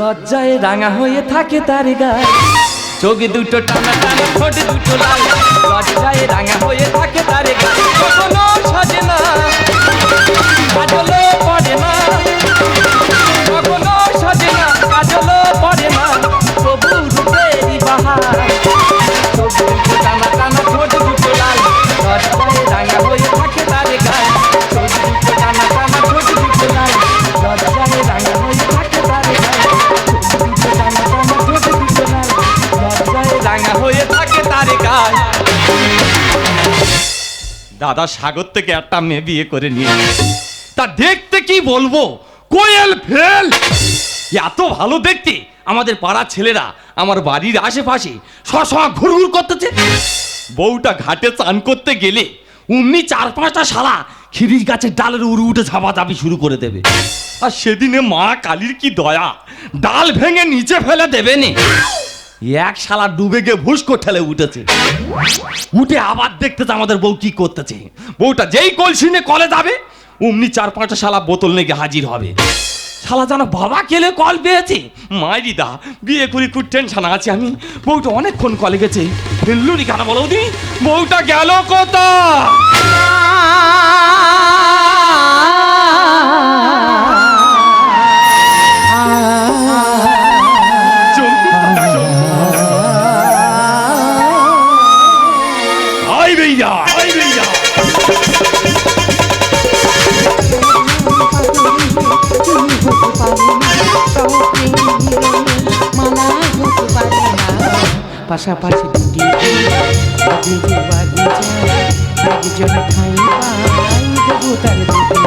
লজ্জায় রাঙা হয়ে থাকে তার গায়ে। চোখ দুটো টানা টানা, ঠোঁট দুটো লাল। লজ্জায় রাঙা হয়ে থাকে তার গায়ে। দাদা সাগর থেকে একটা মেয়ে বিয়ে করে নিয়ে তা দেখতে কি বলব? কোয়েল ফেল! এত ভালো দেখতে। আমাদের পাড়ার ছেলেরা আমার বাড়ির আশেপাশে সবসময় ঘুরঘুর করতেছে। বউটা ঘাটে চান করতে গেলে অমনি চার পাঁচটা শালা খিরিস গাছের ডালের উড়ে উঠে ঝাপাঝাপি শুরু করে দেবে। আর সেদিনে মা কালীর কি দয়া, ডাল ভেঙে নিচে ফেলে দেবে নে। এক শালা ডুবে গিয়ে ভুসকো ঠেলে উঠেছে। উঠে আবার দেখতেছে আমাদের বউ কি করতেছে। বউটা যেই কলসি নিয়ে কলে যাবে, অমনি চার পাঁচটা শালা বোতল নিয়ে হাজির হবে। শালা যেন বাবা কেলে কল পেয়েছে। মাইরি দা, বিয়ে করি খুব টেনশন আছে আমি। বউটা অনেকক্ষণ কলে গেছে। ফেললুরি কেন বলো দি বউটা গেল কোথা পাশাপাশি দুটি বাগিচে বাগিচা একজন ঠাই পাই দেবো তার দুটি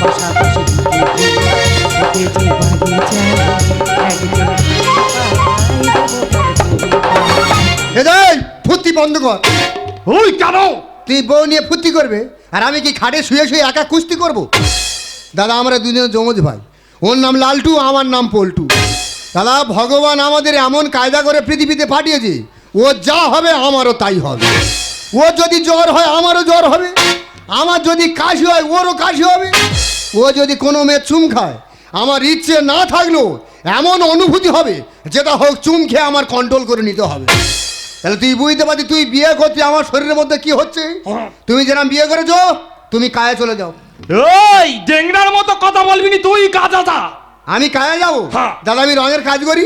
পাশাপাশি দুটি বাগিচে বাগিচা একজন এই ফুর্তি বন্ধ কর। ওই কেন? তুই বউ নিয়ে ফুর্তি করবে আর আমি কি খাটে শুয়ে শুয়ে একা কুস্তি করব? দাদা আমরা দুজন জমজ ভাই। ওর নাম লালটু আমার নাম পল্টু। দাদা, ভগবান আমাদের এমন কায়দা করে পৃথিবীতে পাঠিয়েছে, ও যা হবে আমারও তাই হবে। ও যদি জ্বর হয়, আমারও জ্বর হবে। আমার যদি কাশি হয়, ওরও কাশি হবে। ও যদি কোনো মেয়ে চুম খায়, আমার ইচ্ছে না থাকলেও এমন অনুভূতি হবে, যেটা হোক চুম খেয়ে আমার কন্ট্রোল করে নিতে হবে। তাহলে তুই বুঝতে পারছি তুই বিয়ে করতে আমার শরীরের মধ্যে কি হচ্ছে? তুমি যেরকম বিয়ে করেছ, তুমি কায়ে চলে যাও। ওই ডেংরার মতো কথা বলবি তুই কাজা আমি কায়ে যাব। দাদা আমি রঙের কাজ করি।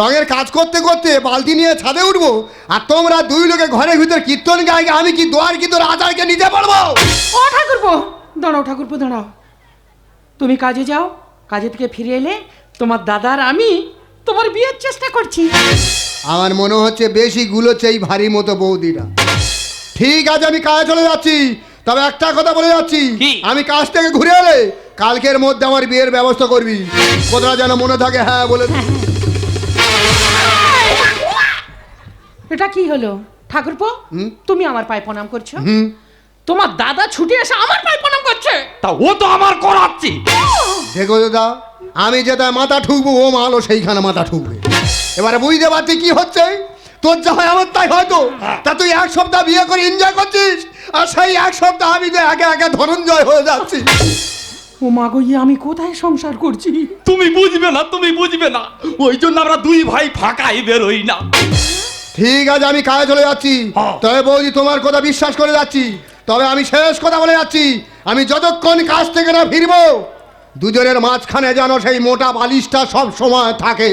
রঙের কাজ করতে করতে বালতি নিয়ে ছাদে উঠবো আর তোমরা দুই লোকে ঘরের ভিতর কীর্তন গায়ে আমি কি দোয়ার কি তোর আচারকে নিতে পারব ও ঠাকুরপো দাঁড়াও ঠাকুরপো দাঁড়াও। তুমি কাজে যাও কাজে থেকে ফিরে এলে তোমার দাদার আমি তোমার বিয়ের চেষ্টা করছি। আমার মনে হচ্ছে বেশি গুলোচ্ছে এই ভারী মতো বৌদিরা ঠিক আছে আমি কাজে চলে যাচ্ছি। তবে একটা কথা বলে যাচ্ছি। আমি কাজ থেকে ঘুরে এলে কালকের মধ্যে আমার বিয়ের ব্যবস্থা করবি। কোথাও যেন মনে থাকে হ্যাঁ বলে। এটা কি হলো? ঠাকুরপো হুম? তুমি আমার পায়ে প্রণাম করছ? হুম। তোমার দাদা ছুটে এসে আমার পায়ে প্রণাম করছে? তা ও তো আমার করাচ্ছে। দেখো দাদা আমি যেটা মাথা ঠুকবো ও মালও সেইখানে মাথা ঠুকবে। এবারে বুঝতে পারছি কি হচ্ছে? তোর যা হয় আমার তাই হয়তো। তা তুই এক সপ্তাহ বিয়ে করে এনজয় করছিস? আর সেই এক সপ্তাহ আমি যে একে একে ধনঞ্জয় হয়ে যাচ্ছি। ও মা গো ইয়ে আমি কোথায় সংসার করছি? তুমি বুঝবে না তুমি বুঝবে না। ওই জন্য আমরা দুই ভাই ফাঁকাই বেরোই না। ঠিক আছে আমি কাজে চলে যাচ্ছি। হ্যাঁ। তবে বৌদি তোমার কথা বিশ্বাস করে যাচ্ছি। তবে আমি শেষ কথা বলে যাচ্ছি। আমি যতক্ষণ কাজ থেকে না ফিরবো দুজনের মাঝখানে যেন সেই মোটা বালিশটা সব সময় থাকে।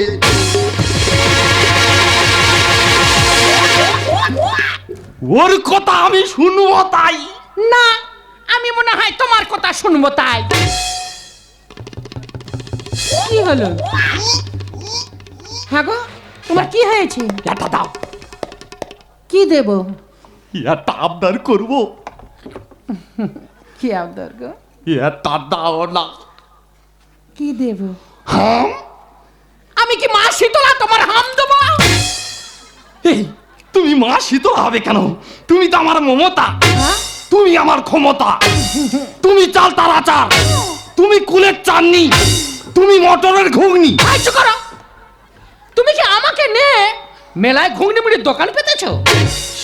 ওর কথা আমি শুনব তাই। না আমি মনে হয় তোমার কথা শুনব তাই। কি হলো? হ্যাঁ গো তোমার কি হয়েছে? এটা দাও। কি দেব? এটা আবদার করব। কি আবদার গো? এটা দাও না। কি দেব? হাম? আমি কি মা শীতলা তোমার হাম দেবো? এই তুমি মা শীতল হবে কেন? তুমি তো আমার মমতা। হ্যাঁ? তুমি আমার ক্ষমতা। তুমি চাল তার আচার। তুমি কুলের চাননি। তুমি মটরের ঘুগনি। করো। তুমি কি আমাকে নে মেলায় ঘুগনি মুড়ির দোকান পেতেছো?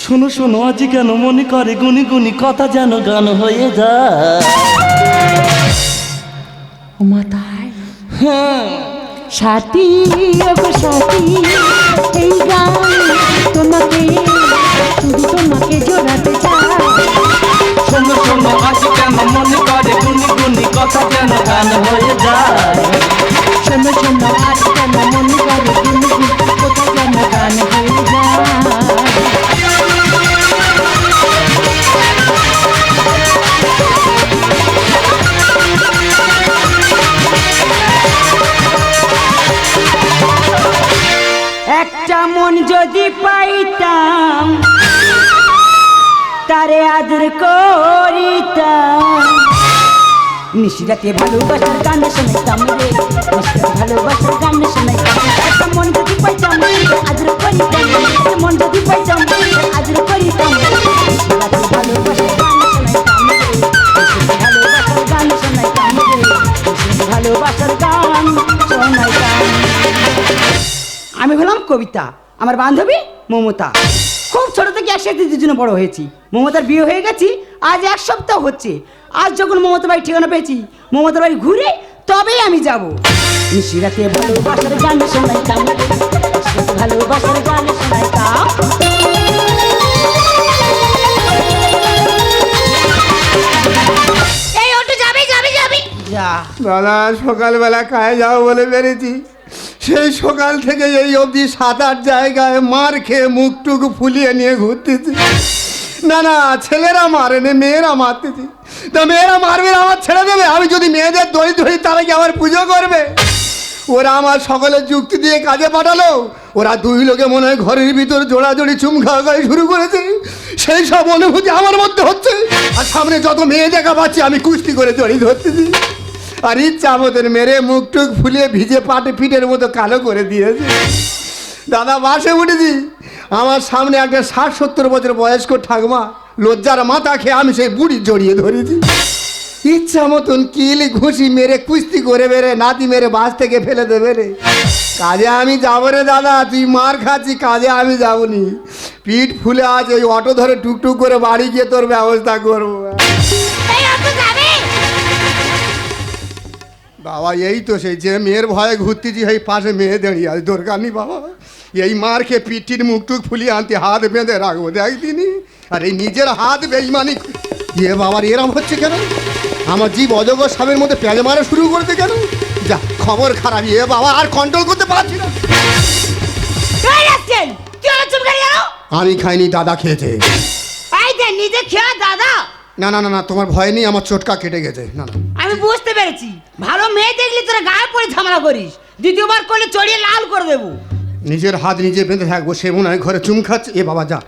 শোনো শোনো আজ কেন মনে করে গুনি গুনি কথা যেন গান হয়ে যায়। ও মা তাই। হ্যাঁ সাথী ওগো সাথী এই গান তোমাকে শুধু তোমাকে জোড়াতে চাই। শোনো শোনো আজ কেন? মনে করে গুনি গুনি, কথা যেন গান হয়ে যায়? শোনো শোনো আজ কেন? মনে করে তুমি কোথায় যেন গান হয়ে যায়? একটা যদি তারে আদর করিতাম। নিশিরাতে ভালোবাসার গান রে। নিশিরাতে ভালোবাসার গান মন যদি পাইতাম আদর করিতাম মন যদি পাইতাম আদর করিতাম আমি হলাম কবিতা। আমার বান্ধবী মমতা। খুব ছোট একসাথে দুজনে বড় হয়েছি। মমতার বিয়ে হয়ে গেছি আজ এক সপ্তাহ হচ্ছে। আজ যখন মমতা বাড়ি ঠিকানা পেয়েছি মমতার বাড়ি ঘুরে তবেই আমি যাব। নিশিরাতে ভালোবাসার গান শোনাইতাম ভালোবাসার গান শোনাইতাম এই ওটা যাবে যাবে যাবে। যা। দাদা সকালবেলা খায় যাও বলে বেরিয়েছি। সেই সকাল থেকে এই অবধি সাত আট জায়গায় মার খেয়ে মুখটুকু ফুলিয়ে নিয়ে ঘুরতেছি। না না ছেলেরা মারেনি মেয়েরা মারতেছি। তা মেয়েরা মারবে না, আমার ছেড়ে দেবে। আমি যদি মেয়েদের দড়ি ধরি তারা কি আমার পুজো করবে? ওরা আমার সকলের যুক্তি দিয়ে কাজে পাঠালো। ওরা দুই লোকে মনে হয় ঘরের ভিতর জোড়াজোড়ি চুম খাওয়া শুরু করেছে। সেই সব অনুভূতি আমার মধ্যে হচ্ছে। আর সামনে যত মেয়ে দেখা পাচ্ছি আমি কুস্তি করে জড়ি ধরতেছি। আর ইচ্ছা মেরে মুখ টুক ফুলিয়ে ভিজে পাটে পিঠের মতো কালো করে দিয়েছে। দাদা, বাসে উঠেছি। আমার সামনে একটা ষাট সত্তর বছর বয়স্ক ঠাকমা, লজ্জার মাথা খেয়ে আমি সেই বুড়ি জড়িয়ে ধরেছি। ইচ্ছা মতন কিলি, ঘুষি মেরে, কুস্তি করে বেরে নাতি মেরে বাস থেকে ফেলে দেবে রে। কাজে আমি যাব রে দাদা, তুই মার খাচ্ছি, কাজে আমি যাবনি। পিঠ ফুলে আছে, ওই অটো ধরে টুকটুক করে বাড়ি গিয়ে তোর ব্যবস্থা করব। বাবা এই তো সেই যে মেয়ের ভয়ে ঘুরতেছি এই পাশে মেয়ে দাঁড়িয়ে আছে। দরকার নেই বাবা। এই মার খেয়ে পিঠির মুখটুক ফুলিয়ে আনতে হাত বেঁধে রাখব দেখ দিনি। আর এই নিজের হাত বেইমানি ইয়ে বাবার এরম হচ্ছে কেন? আমার জীব অজগর সাবের মধ্যে পেঁয়াজ মারা শুরু করতে কেন? যা খবর খারাপ। ইয়ে বাবা আর কন্ট্রোল করতে পারছি না। আমি খাইনি দাদা খেয়েছে। নিজে খেয়া দাদা। না না না না তোমার ভয় নেই আমার চোটকা কেটে গেছে। না না। আমি বুঝতে পেরেছি। ভালো মেয়ে দেখলে তোরা গায়ে পড়ে ঝামেলা করিস। দ্বিতীয়বার করলে চড়িয়ে লাল করে দেবো। নিজের হাত নিজে বেঁধে থাকব সে মনে হয় ঘরে চুম খাচ্ছে। এ বাবা যা।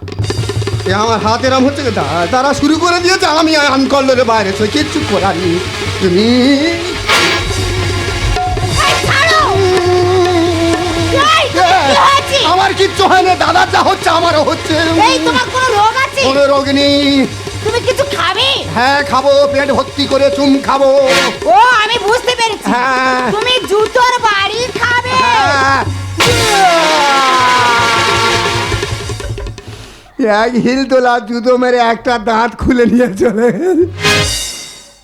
এ আমার হাত এরম হচ্ছে তারা শুরু করে দিয়েছে আমি আনকল্লোরে বাইরে সে কিচ্ছু করার নেই। তুমি আমার কিচ্ছু হয় না দাদার যা হচ্ছে আমারও হচ্ছে। এই তোমার কোনো রোগ আছে? কোনো রোগ নেই। তুমি কিছু খাবে? হ্যাঁ খাব। পেট ভর্তি করে চুম খাব। ও আমি বুঝতে পেরেছি। হ্যাঁ। তুমি জুতোর বাড়ি খাবে। হ্যাঁ। এক হিল তোলা জুতো মেরে একটা দাঁত খুলে নিয়ে চলে গেছে।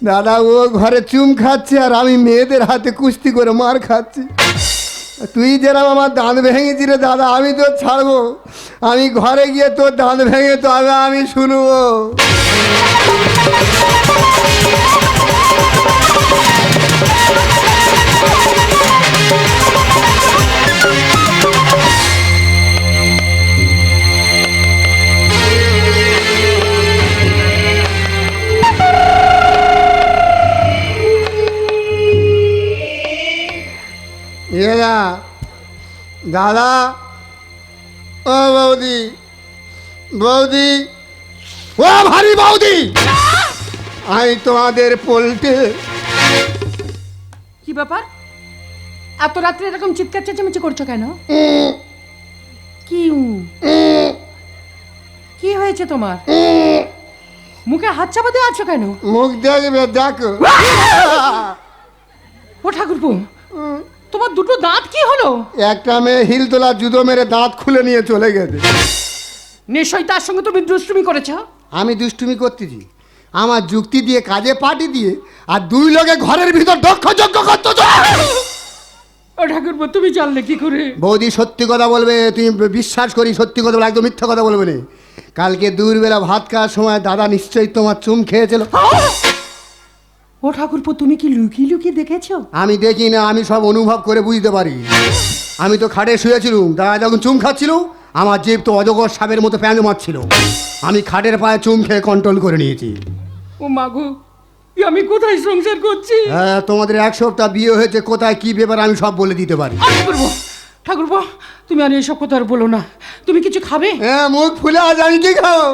দাদা ও ঘরে চুম খাচ্ছে আর আমি মেয়েদের হাতে কুস্তি করে মার খাচ্ছি। তুই যেরকম আমার দাঁত ভেঙেছি রে দাদা আমি তো ছাড়বো। আমি ঘরে গিয়ে তোর দাঁত ভেঙে তবে আমি শুনব। এরা দাদা ও বৌদি বৌদি ও ভারী বৌদি! আমি তোমাদের পোল্টে। কি ব্যাপার? এত রাত্রে এরকম চিৎকার চেঁচামেচি করছ কেন? কি? কি হয়েছে তোমার? মুখে হাত চাপা দিয়ে আছো কেন? মুখ দেখবে দেখো। ও ঠাকুরপো তোমার দুটো দাঁত কি হলো? একটা মেয়ে হিল তোলা জুতো মেরে দাঁত খুলে নিয়ে চলে গেছে। নিশ্চয়ই তার সঙ্গে তুমি দুষ্টুমি করেছ? আমি দুষ্টুমি করতেছি। আমার যুক্তি দিয়ে কাজে পাঠিয়ে দিয়ে আর দুই লোকে ঘরের ভিতর দক্ষ যজ্ঞ করতেছ। ও ঠাকুরপো তুমি জানলে কি করে? বৌদি সত্যি কথা বলবে তুমি বিশ্বাস করি সত্যি কথা বলে একদম মিথ্যা কথা বলবে না। কালকে দুপুরবেলা ভাত খাওয়ার সময় দাদা নিশ্চয়ই তোমার চুম খেয়েছিল। ও ঠাকুরপো তুমি কি লুকিয়ে লুকিয়ে দেখেছ? আমি দেখি না আমি সব অনুভব করে বুঝতে পারি। আমি তো খাটে শুয়েছিলাম দাদা যখন চুম খাচ্ছিল আমার জিভ তো অজগর সাপের মতো প্যাঁচ মারছিল। আমি খাটের পায়ে চুম খেয়ে কন্ট্রোল করে নিয়েছি। ও মাগু আমি কোথায় সংসার করছি? হ্যাঁ তোমাদের এক সপ্তাহ বিয়ে হয়েছে কোথায় কি ব্যাপার আমি সব বলে দিতে পারি। ঠাকুরপো ঠাকুরপো তুমি আর এসব কথা আর বলো না। তুমি কিছু খাবে? হ্যাঁ মুখ ফুলে আজ আমি কি খাও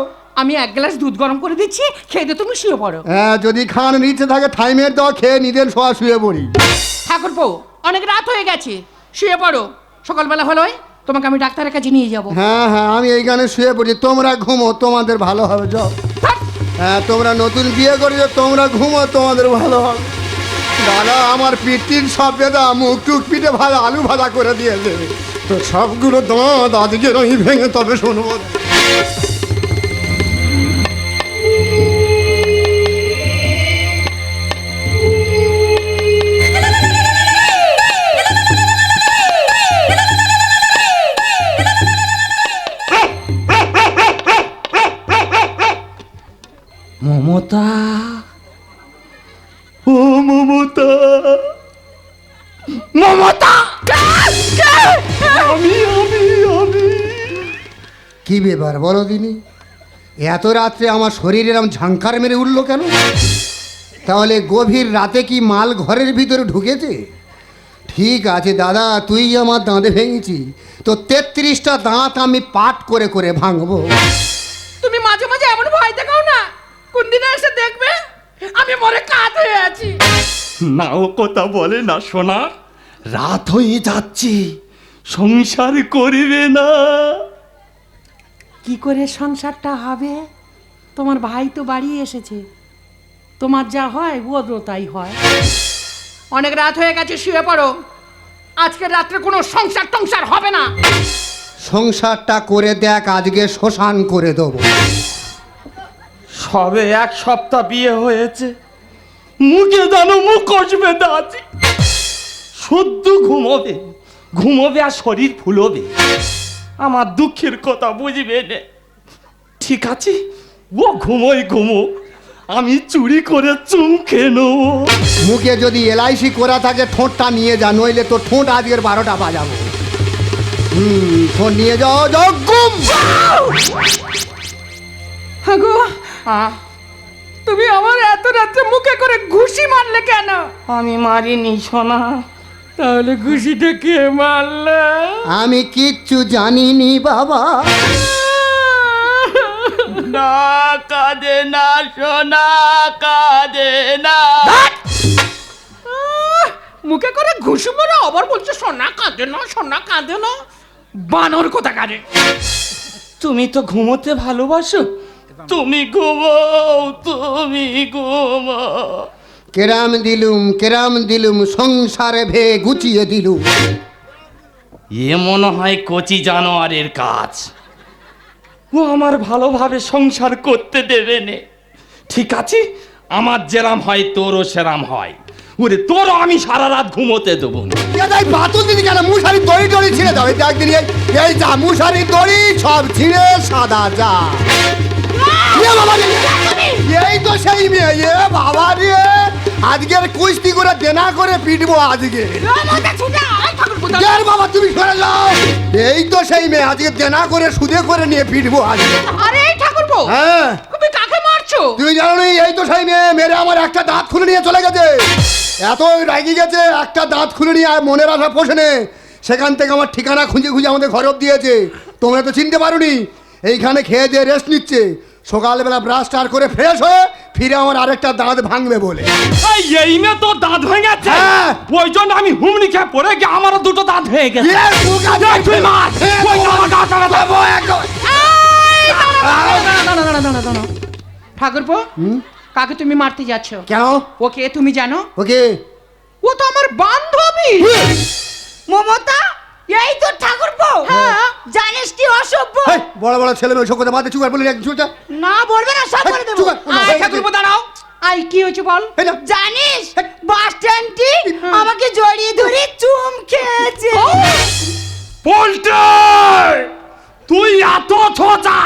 আমি এক গ্লাস দুধ গরম করে দিচ্ছি খেয়ে দিয়ে তুমি শুয়ে পড়ো। হ্যাঁ যদি খান নিচে থাকে থাইমের দাও খেয়ে নিজের শোয়া শুয়ে পড়ি। ঠাকুরপো অনেক রাত হয়ে গেছে শুয়ে পড়ো। সকালবেলা হলোই তোমাকে আমি ডাক্তারের কাছে নিয়ে যাব। হ্যাঁ হ্যাঁ আমি এইখানে শুয়ে পড়ি তোমরা ঘুমো তোমাদের ভালো হবে যাও। হ্যাঁ তোমরা নতুন বিয়ে করেছ তোমরা ঘুমো তোমাদের ভালো হবে। দাদা আমার পিটির সব বেদা মুখ টুক পিঠে ভালো আলু ভাজা করে দিয়েছে। তো সবগুলো দাঁত আজকে আমি ভেঙে তবে শুনব। মমতা। ও মমতা। মমতা! আমি আমি আমি। কি ব্যাপার বলো দিনি? এত রাত্রে আমার শরীর এরম ঝাঙ্কার মেরে উঠল কেন? তাহলে গভীর রাতে কি মাল ঘরের ভিতরে ঢুকেছে? ঠিক আছে দাদা তুই আমার দাঁতে ভেঙেছি। তো তেত্রিশটা দাঁত আমি পাট করে করে ভাঙবো। তুমি মাঝে মাঝে এমন ভয় দেখাও না? কোন দিনে এসে দেখবে? আমি মরে কাত হয়ে আছি। না ও কথা বলে না সোনা। রাত হয়ে যাচ্ছে সংসার করিবে না। কি করে সংসারটা হবে? তোমার ভাই তো বাড়ি এসেছে। তোমার যা হয় ওদেরও তাই হয়। অনেক রাত হয়ে গেছে শুয়ে পড়ো। আজকের রাত্রে কোনো সংসার টংসার হবে না। সংসারটা করে দেখ আজকে শ্মশান করে দেবো। সবে এক সপ্তাহ বিয়ে হয়েছে। মুখে জানো মুখ কষবে দাঁতি শুদ্ধ ঘুমোবে ঘুমোবে আর শরীর ফুলবে। আমার দুঃখের কথা বুঝবে নে। ঠিক আছে ও ঘুমোই ঘুমো আমি চুরি করে চুমকে নেব। মুখে যদি এলআইসি করা থাকে ঠোঁটটা নিয়ে যা নইলে তো ঠোঁট আজকের বারোটা বাজাবো। হুম ঠোঁট নিয়ে যাও যাও গুম হাগো তুমি আমার এত রাত্রে মুখে করে ঘুষি মারলে কেন? আমি মারিনি সোনা। তাহলে ঘুষিটা কে মারলে? আমি কিচ্ছু জানিনি বাবা। না কাঁদে না সোনা কাঁদে না। মুখে করে ঘুষি মারে আবার বলছে সোনা কাঁদে না সোনা কাঁদে না। বানর কোথা কাঁদে তুমি তো ঘুমোতে ভালোবাসো। তুমি ঘুমাও তুমি ঘুমাও। কেরাম দিলুম কেরাম দিলুম সংসারে ভে গুছিয়ে দিলুম। এ মনে হয় কচি জানোয়ারের কাজ। ও আমার ভালোভাবে সংসার করতে দেবে নে। ঠিক আছে আমার যেরাম হয় তোরও সেরাম হয়। ওরে তোরও আমি সারা রাত ঘুমোতে দেবো না। এই বাতুল দিদি কেন মুশারি দড়ি দড়ি ছিঁড়ে দাও। এই দেখ এই- এই যা মুশারি দড়ি সব ছিঁড়ে সাদা যা। এই তো সেই মেয়ে এ বাবা রে। আজকের কুস্তি করে দেনা করে পিটবো আজকে। বাবা তুমি সরে যাও। এই তো সেই মেয়ে আজকে দেনা করে সুদে করে নিয়ে পিটবো আজকে। আরে ঠাকুরপো হ্যাঁ। তুমি কাকে মারছো? তুমি জানো এই তো সেই মেয়ে মেরে আমার একটা দাঁত খুলে নিয়ে চলে গেছে। এত রাগি গেছে একটা দাঁত খুলে নিয়ে আর মনের আশা পোষে নে। সেখান থেকে আমার ঠিকানা খুঁজে খুঁজে আমাদের ঘর দিয়েছে তোমরা তো চিনতে পারোনি এইখানে খেয়ে দিয়ে রেস্ট নিচ্ছে। সকালবেলা ব্রাশ টার করে ফ্রেশ হয়ে ফিরে আমার আরেকটা দাঁত ভাঙবে বলে। এই এই মেয়ে তোর দাঁত ভেঙেছে। হ্যাঁ। ওই জন্য আমি হুমড়ি খেয়ে পড়ে গিয়ে আমারও দুটো দাঁত ভেঙে গেছে। তো। ঠাকুরপো কাকে তুমি মারতে যাচ্ছ? কেন? ওকে তুমি জানো? ওকে। ও তো আমার বান্ধবী। মমতা এই তো ঠাকুরপো? হ্যাঁ। জানিস কি অসভ্য? বড় বড় ছেলে মেয়ে সব কথা চুকার বলে চুকা না বলবে না সব করে দেবো। আয় ঠাকুরপো দাঁড়াও। আই কি হয়েছে বল? জানিস বাস স্ট্যান্ডটি আমাকে জড়িয়ে ধরে চুম খেয়েছে। পোল্টে তুই এত ছোচা!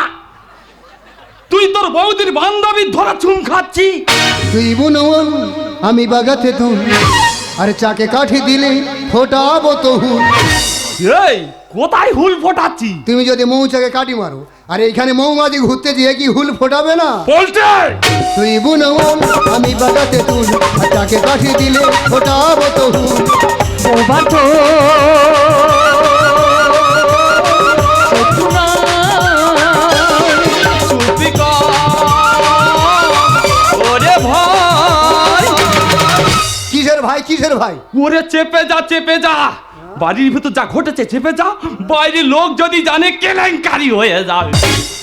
তুই তোর বৌদির বান্ধবীর ধরে চুম খাচ্ছি। তুই বুনওয়াল আমি বাগাতে তুই। আরে চাকে কাঠি দিলে ফোটাবো তো হুল এই কোথায় হুল ফোটাচ্ছি? তুমি যদি মৌচাকে কাটি মারো আর এইখানে মৌমাছি ঘুরতে যেয়ে কি হুল ফোটাবে না? পোল্টে তুই বুনওয়াল আমি বাগাতে তুই আর চাকে কাঠি দিলে ফোটাবো তো হুল। বোবা তো কিসের ভাই কিসের ভাই? ওরে চেপে যা চেপে যা। বাড়ির ভিতর যা ঘটেছে চেপে যা। বাইরে লোক যদি জানে কেলেঙ্কারি হয়ে যাবে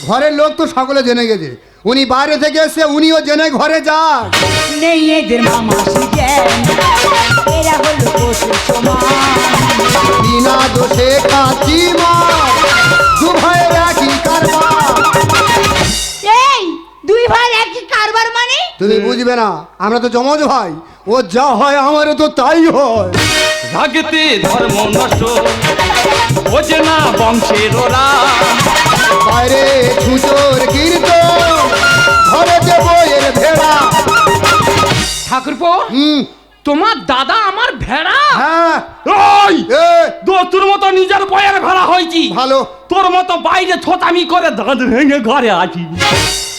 ঘরের লোক তো সকলে জেনে গেছে। উনি বাইরে থেকে এসে উনিও জেনে ঘরে যা নেই এদের মামাসি জ্ঞান এরা হলো পশু সমান বিনা দোষে কাচি দু ভাইয়ের একই কারবার। দুই ভাই একই কারবার মানে? তুমি বুঝবে না আমরা তো জমজ ভাই ও যা হয় আমারও তো তাই হয়। রাগেতে ধর্ম নষ্ট বোঝে না বংশের ওরা। বাইরে ছুচোর কীর্তন ঘরে যে বইয়ের ভেড়া। ঠাকুরপো হুম। তোমার দাদা আমার ভেড়া? হ্যাঁ। ওই তোর মতো নিজের বয়ের ভেড়া হয়েছি। ভালো। তোর মতো বাইরে ছোটামি করে দাঁত ভেঙে ঘরে আছি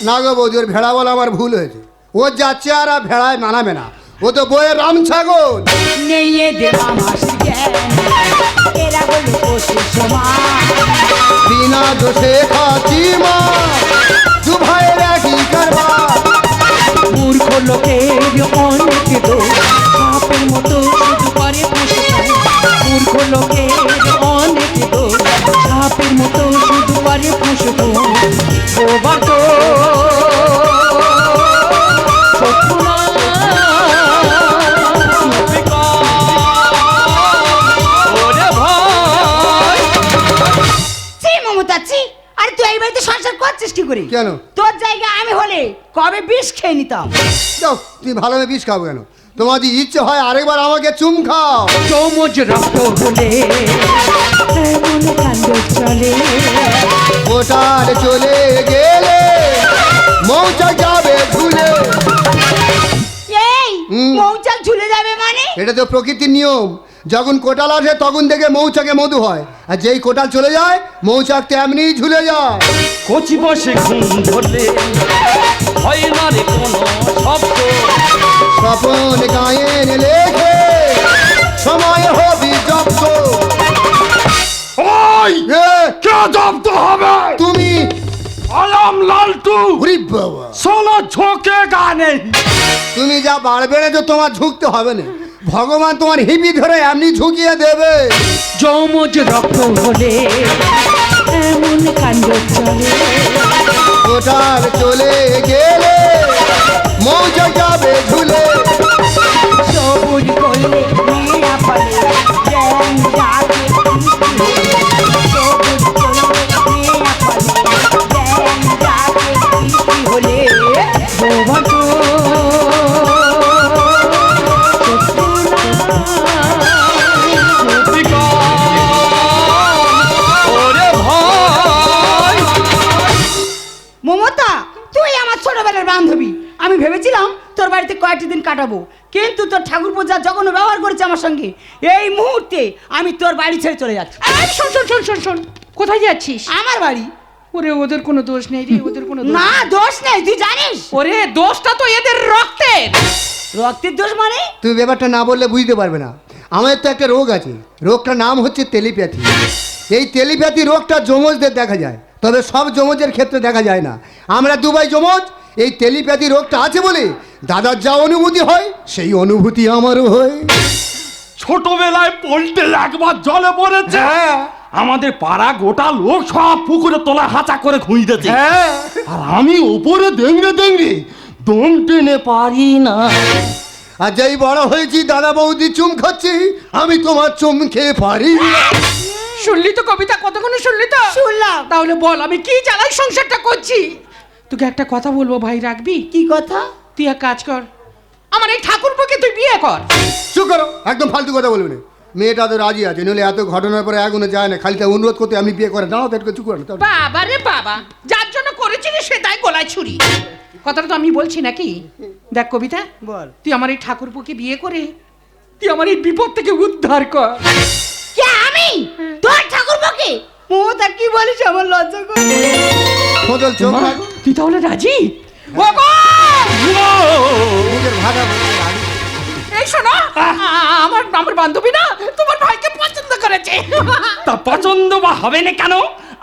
না গো বৌদি ওর ভেড়া বলা আমার ভুল হয়েছে। ও যাচ্ছে আর ভেড়ায় মানাবে না। ও তো বইয়ের রাম ছাগল। বিনা দোষে কাচি মার। দু ভাইয়ের একই মূর্খ লোকের অনেক মতো কেন? তোর জায়গা আমি হলে কবে বিষ খেয়ে নিতাম? যাও তুমি ভালো হয়ে বিষ খাও কেন? তোমার যদি ইচ্ছে হয় আরেকবার আমাকে চুম খাও। চমচ রক্ত হলে এমন কাণ্ড চলে। ওটার চলে গেলে মৌচাক যাবে ঝুলে। এই। মৌচাক ঝুলে যাবে মানে? এটা তো প্রকৃতির নিয়ম। যখন কোটাল আসে তখন থেকে মৌচাকে মধু হয়। আর যেই কোটাল চলে যায় মৌচাক তো এমনিই ঝুলে যায়। কচি বসে ঘুম ধরলে হয় না রে কোনো শব্দ। স্বপন গায়েন লেখে সময় হবি জব্দ। ওই! কে জব্দ হবে? তুমি আলাম লালটু। বাবা। সোলো ঝোঁকে গানে। তুমি যা বাড়বে না বেড়েছো তোমার ঝুঁকতে হবে না। ভগবান তোমার হিপি ধরে এমনি ঝুঁকিয়ে দেবে। যমজ রক্ত হলে এমন কাণ্ড চলে। ওটার চলে গেলে আমি তোর বাড়ি ছেড়ে চলে যাচ্ছি। এই, শোন শোন শোন শোন শোন। কোথায় যাচ্ছিস? আমার বাড়ি। ওরে ওদের কোনো দোষ নেই রে ওদের কোনো দোষ না দোষ নেই তুই জানিস? ওরে দোষটা তো এদের রক্তের। রক্তের দোষ মানে? তুমি ব্যাপারটা না বললে বুঝতে পারবে না। আমাদের তো একটা রোগ আছে। রোগটার নাম হচ্ছে টেলিপ্যাথি। এই টেলিপ্যাথি রোগটা যমজদের দেখা যায় তবে সব যমজের ক্ষেত্রে দেখা যায় না। আমরা দুবাই যমজ এই টেলিপ্যাথি রোগটা আছে বলে দাদার যা অনুভূতি হয় সেই অনুভূতি আমারও হয়। ছোটবেলায় পল্টে একবার জলে পড়েছে। হ্যাঁ। আমাদের পাড়া গোটা লোক সব পুকুরে তোলা হাঁচা করে খুঁজতেছে। হ্যাঁ। আর আমি উপরে দেখবে দেখবে দম টেনে পারি না। আর যেই বড় হয়েছি দাদা বৌদি চুম খাচ্ছি আমি তোমার চুম খেয়ে পারি শুনলি তো কবিতা কতক্ষণ শুনলি তো? শুনলাম। তাহলে বল আমি কি জ্বালাই সংসারটা করছি? তোকে একটা কথা বলব ভাই রাখবি? কি কথা? তুই এক কাজ কর। আমার এই ঠাকুরপোকে তুই বিয়ে কর। চুপ করো একদম ফালতু কথা বলবে না। মেয়েটা তো রাজি আছে নইলে এত ঘটনার পরে এখনও যায় না। খালি তা অনুরোধ করতে আমি বিয়ে করে দাঁড়াও তো চুপ করো বাবা রে বাবা যার জন্য করেছিলি সে তাই গলায় ছুরি। কথাটা তো আমি বলছি নাকি? দেখ কবিতা বল। তুই আমার এই ঠাকুরপোকে বিয়ে করে তুই আমার এই বিপদ থেকে উদ্ধার কর। কে আমি? তোর ঠাকুর বকে মমতা কি বলিস আমার লজ্জা করে। তুই তাহলে রাজি? ও! নিজের ভাড়া এই শোনো আমার আমার বান্ধবী না তোমার ভাইকে পছন্দ করেছে। তা পছন্দ বা হবে না কেন?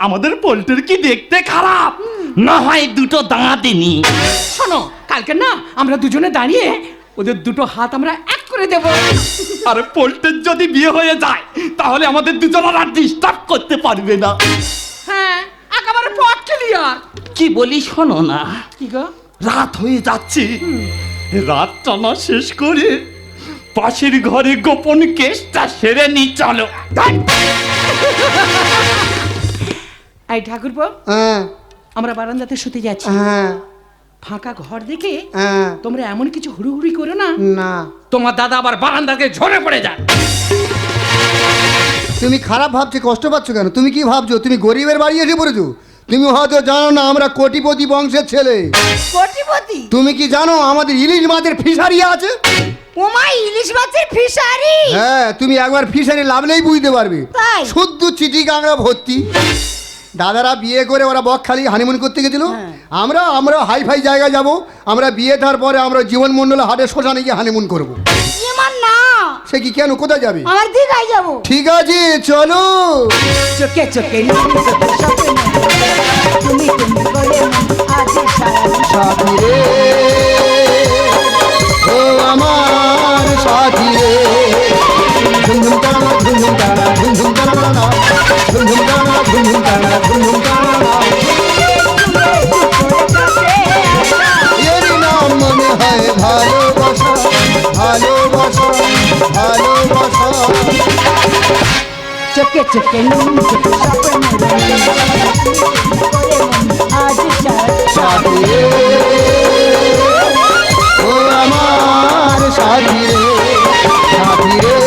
আমাদের পোল্ট্রির কি দেখতে খারাপ? না হয় দুটো দাঁড়াতে নি শোনো কালকে না আমরা দুজনে দাঁড়িয়ে ওদের দুটো হাত আমরা এক করে দেব। আর পোল্ট্রির যদি বিয়ে হয়ে যায় তাহলে আমাদের দুজনের আর ডিস্টার্ব করতে পারবে না। হ্যাঁ একেবারে পট কি বলি শোনো না? কি গো? রাত হয়ে যাচ্ছে। রাত টানা শেষ করে পাশের ঘরে গোপন কেসটা সেরে নি চলো। এই ঠাকুরপো হ্যাঁ। আমরা বারান্দাতে শুতে যাচ্ছি। হ্যাঁ। ফাঁকা ঘর দেখে হ্যাঁ। তোমরা এমন কিছু হুড়ুহুড়ি করো না। না। তোমার দাদা আবার বারান্দাকে ঝরে পড়ে যায়। তুমি খারাপ ভাবছ কষ্ট পাচ্ছ কেন? তুমি কি ভাবছ? তুমি গরিবের বাড়ি এসে পড়েছো? তুমি হয়তো জানো না আমরা কোটিপতি বংশের ছেলে। কোটিপতি? তুমি কি জানো আমাদের ইলিশ মাছের ফিশারি আছে? ওমা ইলিশ মাছের ফিশারি? হ্যাঁ তুমি একবার ফিশারি লাভলেই বুঝতে পারবে। শুদ্ধ চিঠি কাঁকড়া ভর্তি। দাদারা বিয়ে করে ওরা বকখালি হানিমুন করতে গেছিল। হ্যাঁ। আমরা আমরা হাই ফাই জায়গায় যাব। আমরা বিয়ে পরে আমরা জীবন মণ্ডলে হাটে শ্মশানে গিয়ে হানিমুন করব। না। সে কি কেন? কোথায় যাবে? আমার দিঘায় যাব। ঠিক আছে চলো। চোখে চোখে তুমি তুমি বলে আজ সারা সাথী রে। ও আমার সাথী চকে চকে নুন আজ সাথী রে ও আমার সাথী। রে সাথী রে।